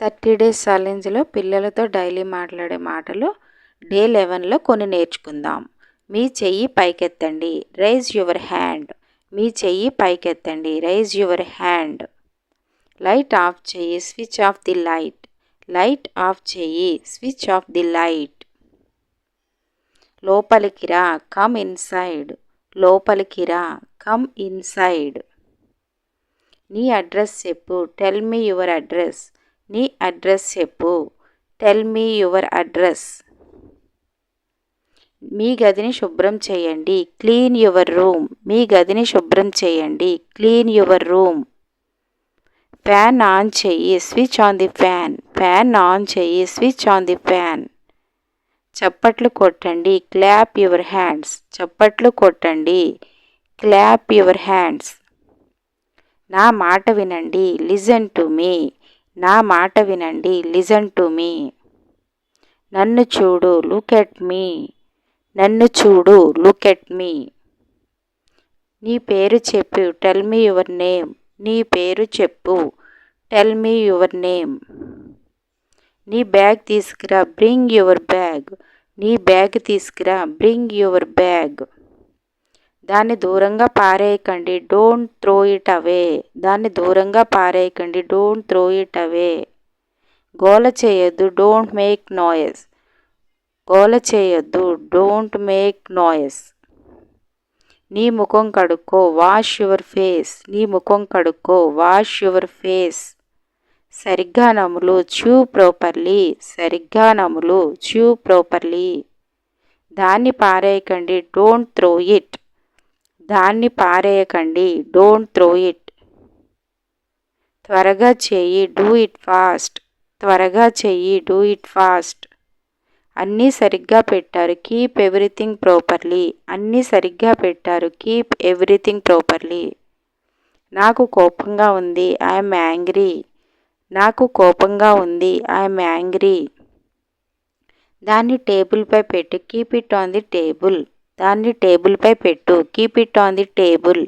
Thirty days ఛాలెంజ్లో పిల్లలతో daily మాట్లాడే మాటలు డే లెవెన్లో కొన్ని నేర్చుకుందాం. మీ చెయ్యి పైకెత్తండి. Raise your hand. మీ చెయ్యి పైకెత్తండి. Raise your hand. Light off చెయ్యి. Switch off the light. Light off చెయ్యి. Switch off the light. లోపలికి రా. Come inside. లోపలికి రా. Come inside. నీ అడ్రస్ చెప్పు. Tell me your address. నీ అడ్రస్ చెప్పు. టెల్ మీ యువర్ అడ్రస్ మీ గదిని శుభ్రం చేయండి. క్లీన్ యువర్ రూమ్ మీ గదిని శుభ్రం చేయండి. Clean your room fan on చెయ్యి switch on the fan fan on చెయ్యి స్విచ్ ఆన్ ది ఫ్యాన్ చప్పట్లు కొట్టండి. క్లాప్ యువర్ హ్యాండ్స్ చప్పట్లు కొట్టండి. క్లాప్ యువర్ హ్యాండ్స్ నా మాట వినండి. లిజన్ టు మీ నా మాట వినండి లిజన్ టు మీ. నన్ను చూడు లుక్ ఎట్ మీ. నన్ను చూడు లుక్ ఎట్ మీ. నీ పేరు చెప్పు టెల్ మీ యువర్ నేమ్. నీ పేరు చెప్పు టెల్ మీ యువర్ నేమ్. నీ బ్యాగ్ తీసుకురా బ్రింగ్ యువర్ బ్యాగ్. నీ బ్యాగ్ తీసుకురా బ్రింగ్ యువర్ బ్యాగ్. దాన్ని దూరంగా పారేయకండి. Don't throw it away. దాన్ని దూరంగా పారేయకండి. Don't throw it away. గోల చేయొద్దు. Don't make noise. గోల చేయొద్దు. Don't make noise. నీ ముఖం కడుక్కో. Wash your face. నీ ముఖం కడుక్కో. Wash your face. సరిగ్గా నములు. Chew properly. సరిగ్గా నములు. Chew properly. దాన్ని పారేయకండి. Don't throw it. దాన్ని పారేయకండి. Don't throw it. త్వరగా చెయ్యి. Do it fast. త్వరగా చెయ్యి. Do it fast. అన్నీ సరిగ్గా పెట్టారు. Keep everything properly. అన్నీ సరిగ్గా పెట్టారు. Keep everything properly. నాకు కోపంగా ఉంది. I'm angry. నాకు కోపంగా ఉంది. I'm angry. దాన్ని టేబుల్పై పెట్టు. Keep it on the table. దాన్ని టేబుల్ పై పెట్టు. Keep it on the table.